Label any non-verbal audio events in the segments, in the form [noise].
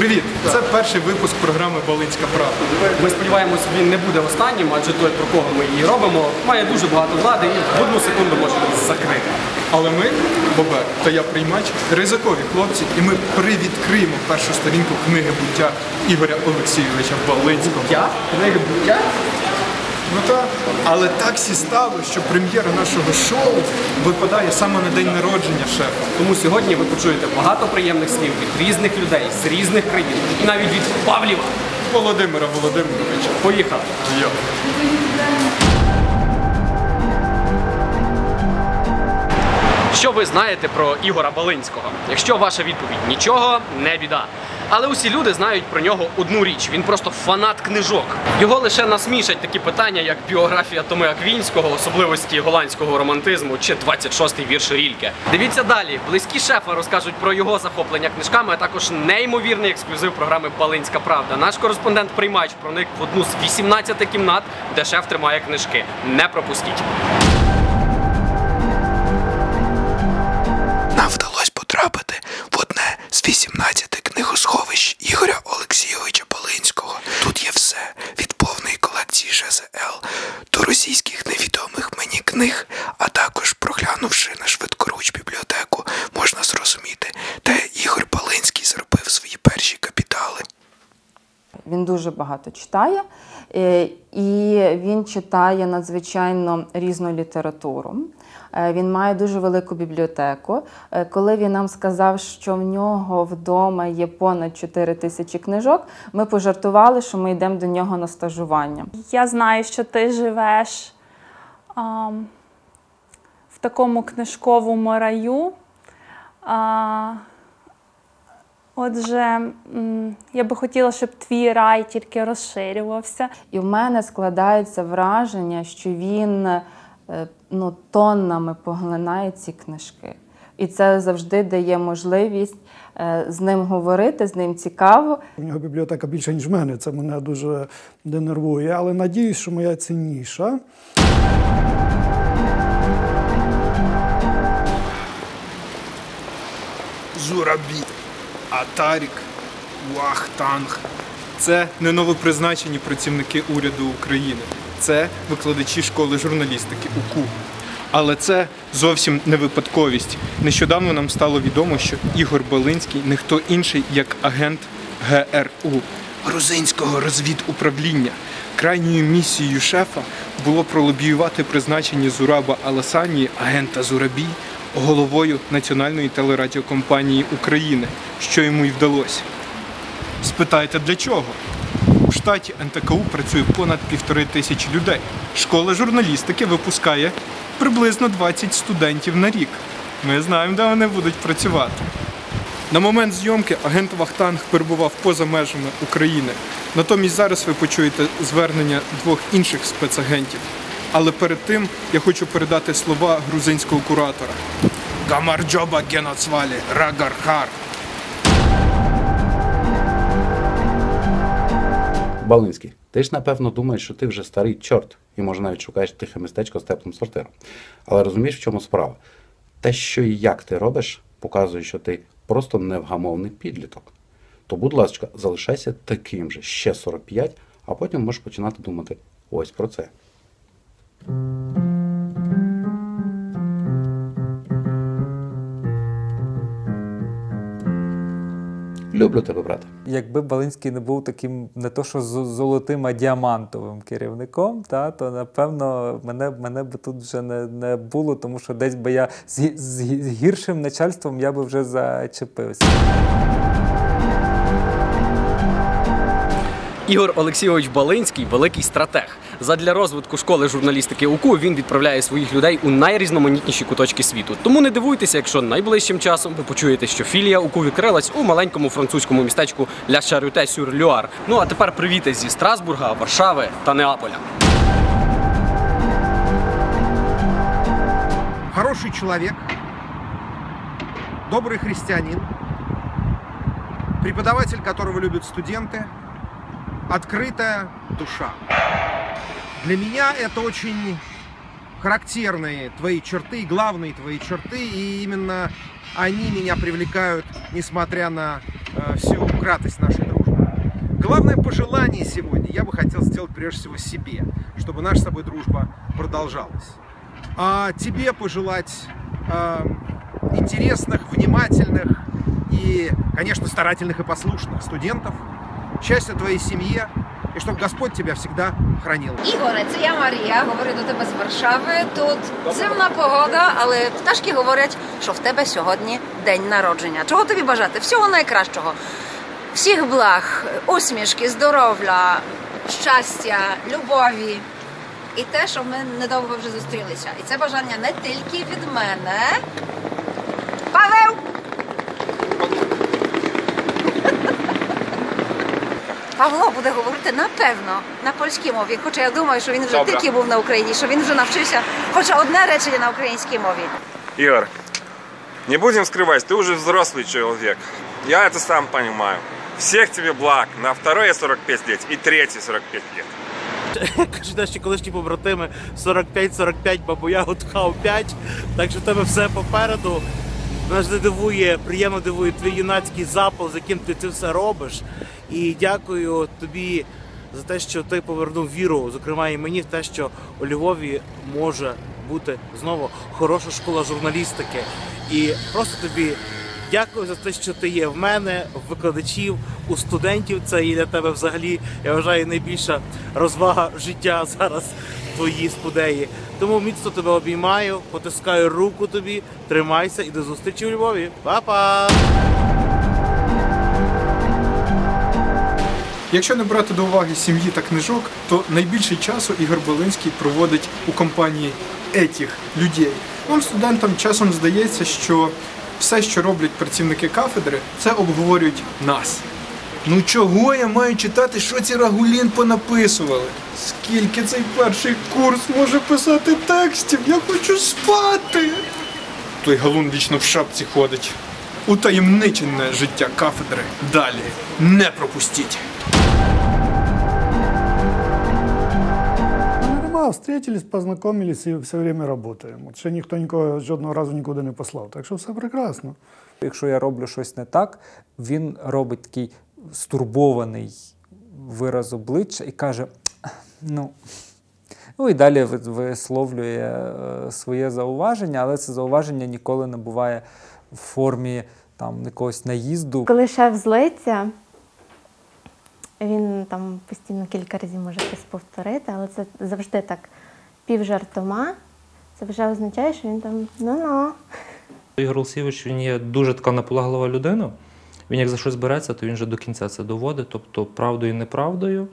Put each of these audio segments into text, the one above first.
Привіт! Це перший випуск програми Балицька Правда. Ми сподіваємось, він не буде останнім, адже той, про кого ми її робимо, має дуже багато влади і в одну секунду може закрити. Але ми, Бобер та я приймач, ризикові хлопці, і ми привідкриємо першу сторінку книги буття Ігоря Олексійовича Балицького. Я? Книги буття? Ну так. Але так сі стало, що прем'єра нашого шоу випадає саме на день народження шефа. Тому сьогодні ви почуєте багато приємних слів від різних людей з різних країн і навіть від Павліва. Володимира Володимировича. Поїхали. Йо. Що ви знаєте про Ігора Балинського? Якщо ваша відповідь нічого, не біда. Але усі люди знають про нього одну річ: він просто фанат книжок. Його лише насмішать такі питання, як біографія Томи Аквінського, особливості голландського романтизму чи 26-й вірш Рільке. Дивіться далі. Близькі шефа розкажуть про його захоплення книжками, а також неймовірний ексклюзив програми Балинська Правда. Наш кореспондент приймач проник в одну з 18 кімнат, де шеф тримає книжки. Не пропустіть. Потрапити в одне з 18 книгосховищ Ігоря Олексійовича Полинського. Тут є все від повної колекції ЖЗЛ до російських невідомих мені книг, а також проглянувши на швидкоруч бібліотеку, можна зрозуміти, де Ігор Полинський зробив свої перші капітали. Він дуже багато читає, е, і він читає надзвичайно різну літературу. Е, Він має дуже велику бібліотеку. Е, Коли він нам сказав, що в нього вдома є понад 4 тисячі книжок, ми пожартували, що ми йдемо до нього на стажування. Я знаю, що ти живеш ам, в такому книжковому раю. А, отже, я би хотіла, щоб твій рай тільки розширювався. І в мене складається враження, що він ну, тоннами поглинає ці книжки. І це завжди дає можливість е, з ним говорити, з ним цікаво. У нього бібліотека більше, ніж в мене. Це мене дуже денервує, але надіюсь, що моя цінніша. Зурабі, Атарік, Вахтанг. Це не новопризначені працівники уряду України. Це викладачі школи журналістики УКУ. Але це зовсім не випадковість. Нещодавно нам стало відомо, що Ігор Балинський не хто інший, як агент ГРУ грузинського розвідуправління. Крайньою місією шефа було пролобіювати призначення Зураба Аласанії, агента Зурабі, головою Національної телерадіокомпанії України, що йому й вдалося. Спитайте, для чого? У штаті НТКУ працює понад півтори тисячі людей. Школа журналістики випускає приблизно 20 студентів на рік. Ми знаємо, де вони будуть працювати. На момент зйомки агент Вахтанг перебував поза межами України. Натомість зараз ви почуєте звернення двох інших спецагентів. Але перед тим я хочу передати слова грузинського куратора. Гамарджоба геноцвалі рагархар. Балинський, ти ж напевно думаєш, що ти вже старий чорт, і може навіть шукаєш тихе містечко з теплим сортиром. Але розумієш, в чому справа? Те, що і як ти робиш, показує, що ти просто невгамовний підліток. То, будь ласка, залишайся таким же ще 45, а потім можеш починати думати ось про це. Люблю тебе, брате. Якби Балинський не був таким не то що з- золотим, а діамантовим керівником, та, то напевно мене, мене б тут вже не, не було, тому що десь би я з, з, з гіршим начальством я би вже зачепився. Ігор Олексійович Балинський великий стратег. Задля розвитку школи журналістики УКУ він відправляє своїх людей у найрізноманітніші куточки світу. Тому не дивуйтеся, якщо найближчим часом ви почуєте, що філія УКУ відкрилась у маленькому французькому містечку Ля Шарюте сюр Люар. Ну а тепер привіти зі Страсбурга, Варшави та Неаполя. хороший человек, добрый христианин, преподаватель, которого любят студенты, открытая душа. Для меня это очень характерные твои черты, главные твои черты, и именно они меня привлекают, несмотря на э, всю кратость нашей дружбы. Главное пожелание сегодня я бы хотел сделать прежде всего себе, чтобы наша с тобой дружба продолжалась. А тебе пожелать э, интересных, внимательных и, конечно, старательных и послушных студентов, счастья твоей семье, и чтобы Господь тебя всегда хранил. Ігоре, це я Марія, говорю до тебе з Варшави. Тут зимна погода, але пташки говорять, що в тебе сьогодні день народження. Чого тобі бажати? Всього найкращого. Всіх благ, усмішки, здоров'я, щастя, любові. І те, що ми недовго вже зустрілися. І це бажання не тільки від мене. Павел! Павло буде говорити напевно на польській мові, хоча я думаю, що він вже Добре. тільки був на Україні, що він вже навчився хоча одне речення на українській мові. Игорь, не будем скрывать, ты уже взрослый человек. Я это сам понимаю. Всех тебе благ. На второе 45 лет и третье 45 лет. Кажуть, наші колишні побратими 45-45, бабуя гудхав 5. Так що в тебе все попереду. Мене завжди дивує, приємно дивує твій юнацький запал, з яким ти це все робиш. І дякую тобі за те, що ти повернув віру, зокрема і мені, в те, що у Львові може бути знову хороша школа журналістики. І просто тобі дякую за те, що ти є в мене, в викладачів, у студентів. Це і для тебе взагалі, я вважаю, найбільша розвага життя [laughs] зараз твої спудеї. Тому міцно тебе обіймаю, потискаю руку тобі, тримайся і до зустрічі у Львові. Па-па! Якщо не брати до уваги сім'ї та книжок, то найбільше часу Ігор Болинський проводить у компанії етіх людей. Нам, студентам, часом здається, що все, що роблять працівники кафедри, це обговорюють нас. Ну чого я маю читати, що ці Рагулін понаписували? Скільки цей перший курс може писати текстів? Я хочу спати. Той галун вічно в шапці ходить. Утаємничене життя кафедри. Далі. Не пропустіть. Ну, нема, встретились, познайомились і все время работаем. От ще ніхто нікого жодного разу нікуди не послав. Так що все прекрасно. Якщо я роблю щось не так, він робить такий стурбований вираз обличчя і каже: ну. Ну і далі висловлює е, своє зауваження, але це зауваження ніколи не буває в формі там якогось наїзду. Коли шеф злиться, він там постійно кілька разів може щось повторити, але це завжди так півжартома. Це вже означає, що він там ну-ну. Ігор Олексійович він є дуже така наполеглива людина. Він як за щось береться, то він вже до кінця це доводить, тобто правдою і неправдою.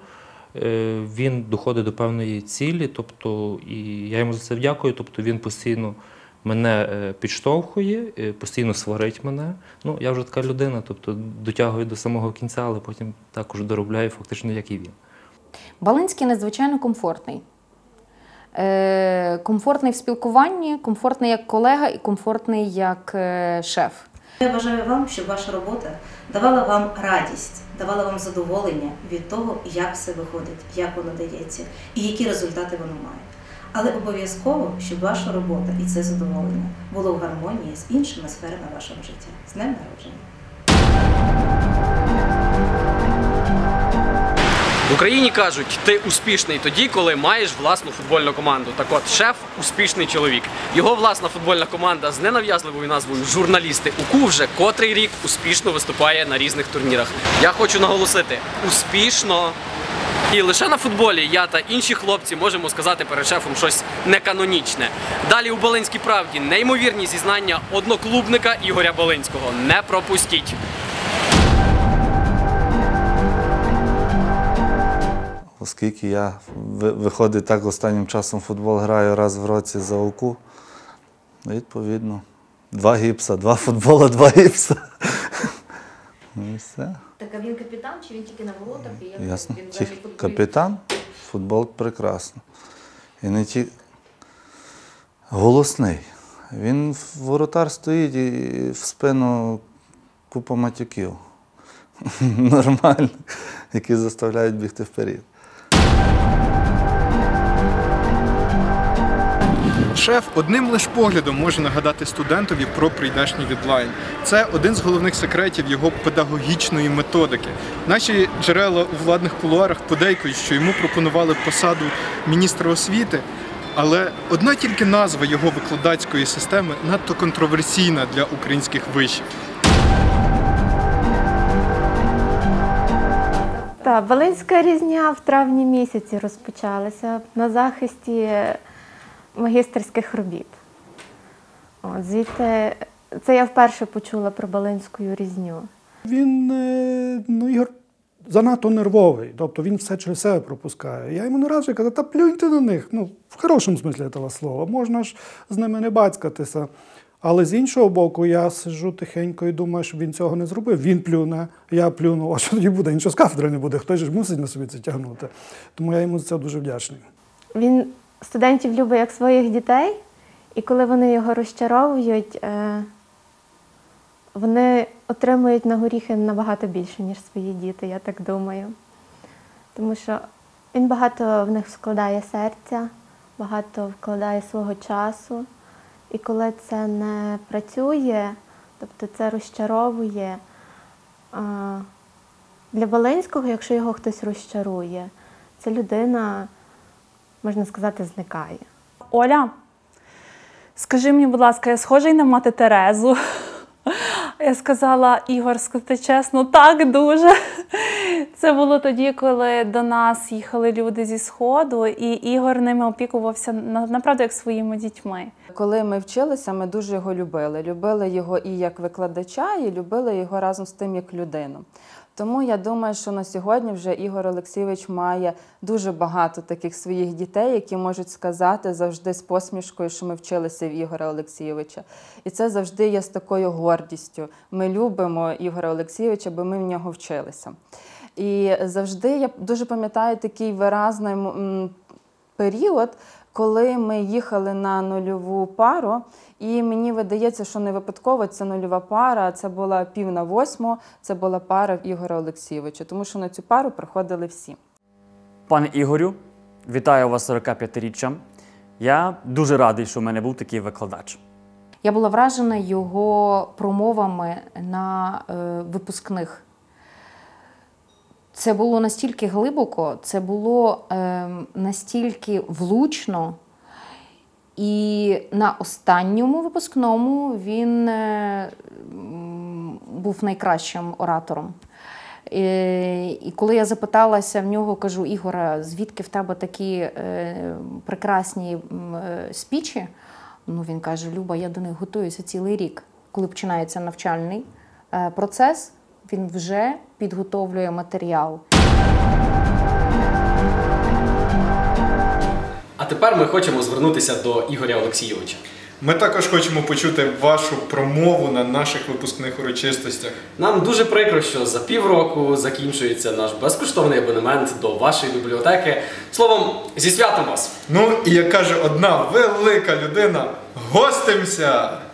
Е, Він доходить до певної цілі, тобто, і я йому за це вдякую. Тобто він постійно мене е, підштовхує, е, постійно сварить мене. Ну, я вже така людина, тобто дотягую до самого кінця, але потім також доробляю фактично, як і він. Балинський надзвичайно комфортний. Е, комфортний в спілкуванні, комфортний як колега і комфортний як е, шеф. Я бажаю вам, щоб ваша робота давала вам радість, давала вам задоволення від того, як все виходить, як воно дається і які результати воно має. Але обов'язково, щоб ваша робота і це задоволення було в гармонії з іншими сферами вашого життя. З днем народження! В Україні кажуть, ти успішний тоді, коли маєш власну футбольну команду. Так от, шеф успішний чоловік. Його власна футбольна команда з ненав'язливою назвою Журналісти УКУ вже котрий рік успішно виступає на різних турнірах. Я хочу наголосити: успішно. І лише на футболі я та інші хлопці можемо сказати перед шефом щось неканонічне. Далі у Болинській правді неймовірні зізнання одноклубника Ігоря Болинського. Не пропустіть. Оскільки я ви- виходить так останнім часом футбол граю раз в році за ОКУ, відповідно, два гіпса, два футбола, два гіпса. Ну і все. Так а він капітан чи він тільки на воротах? І Ясно. футболіст. Капітан, футбол прекрасно. І не ті... голосний. Він в воротар стоїть і в спину купа матюків. [laughs] Нормально, які заставляють бігти вперед. Шеф одним лиш поглядом може нагадати студентові про прийдешній дедлайн. Це один з головних секретів його педагогічної методики. Наші джерела у владних кулуарах подейкують, що йому пропонували посаду міністра освіти, але одна тільки назва його викладацької системи надто контроверсійна для українських вишів. Та Волинська різня в травні місяці розпочалася на захисті магістерських робіт. От, звідти це я вперше почула про Балинську різню. Він, е, ну, Ігор, занадто нервовий, тобто він все через себе пропускає. Я йому не раджу казати, та плюньте на них. Ну, в хорошому смислі того слова. Можна ж з ними не бацькатися. Але з іншого боку, я сиджу тихенько і думаю, що він цього не зробив. Він плюне, я плюну, а що тоді буде? Іншого з кафедри не буде. Хтось ж мусить на собі це тягнути. Тому я йому за це дуже вдячний. Він студентів любить як своїх дітей, і коли вони його розчаровують, е, вони отримують на горіхи набагато більше, ніж свої діти, я так думаю. Тому що він багато в них вкладає серця, багато вкладає свого часу. І коли це не працює, тобто це розчаровує, для Волинського, якщо його хтось розчарує, ця людина, можна сказати, зникає. Оля, скажи мені, будь ласка, я схожий на мати Терезу. [laughs] Я сказала, Ігор, сказати чесно, так дуже. [laughs] Це було тоді, коли до нас їхали люди зі Сходу, і Ігор ними опікувався на- направду як своїми дітьми. Коли ми вчилися, ми дуже його любили. Любили його і як викладача, і любили його разом з тим як людину. Тому я думаю, що на сьогодні вже Ігор Олексійович має дуже багато таких своїх дітей, які можуть сказати завжди з посмішкою, що ми вчилися в Ігора Олексійовича. І це завжди є з такою гордістю. Ми любимо Ігора Олексійовича, бо ми в нього вчилися. І завжди я дуже пам'ятаю такий виразний період, коли ми їхали на нульову пару, і мені видається, що не випадково це нульова пара, це була пів на восьму, це була пара в Ігора Олексійовича, тому що на цю пару приходили всі. Пане Ігорю, вітаю вас з 45-річчям. Я дуже радий, що в мене був такий викладач. Я була вражена його промовами на е, випускних. Це було настільки глибоко, це було е, настільки влучно. І на останньому випускному він е, був найкращим оратором. Е, І коли я запиталася в нього, кажу: Ігора, звідки в тебе такі е, прекрасні е, спічі? Ну, він каже: Люба, я до них готуюся цілий рік. Коли починається навчальний е, процес, він вже підготовлює матеріал. А тепер ми хочемо звернутися до Ігоря Олексійовича. Ми також хочемо почути вашу промову на наших випускних урочистостях. Нам дуже прикро, що за півроку закінчується наш безкоштовний абонемент до вашої бібліотеки. Словом, зі святом вас! Ну і як каже одна велика людина, гостимся!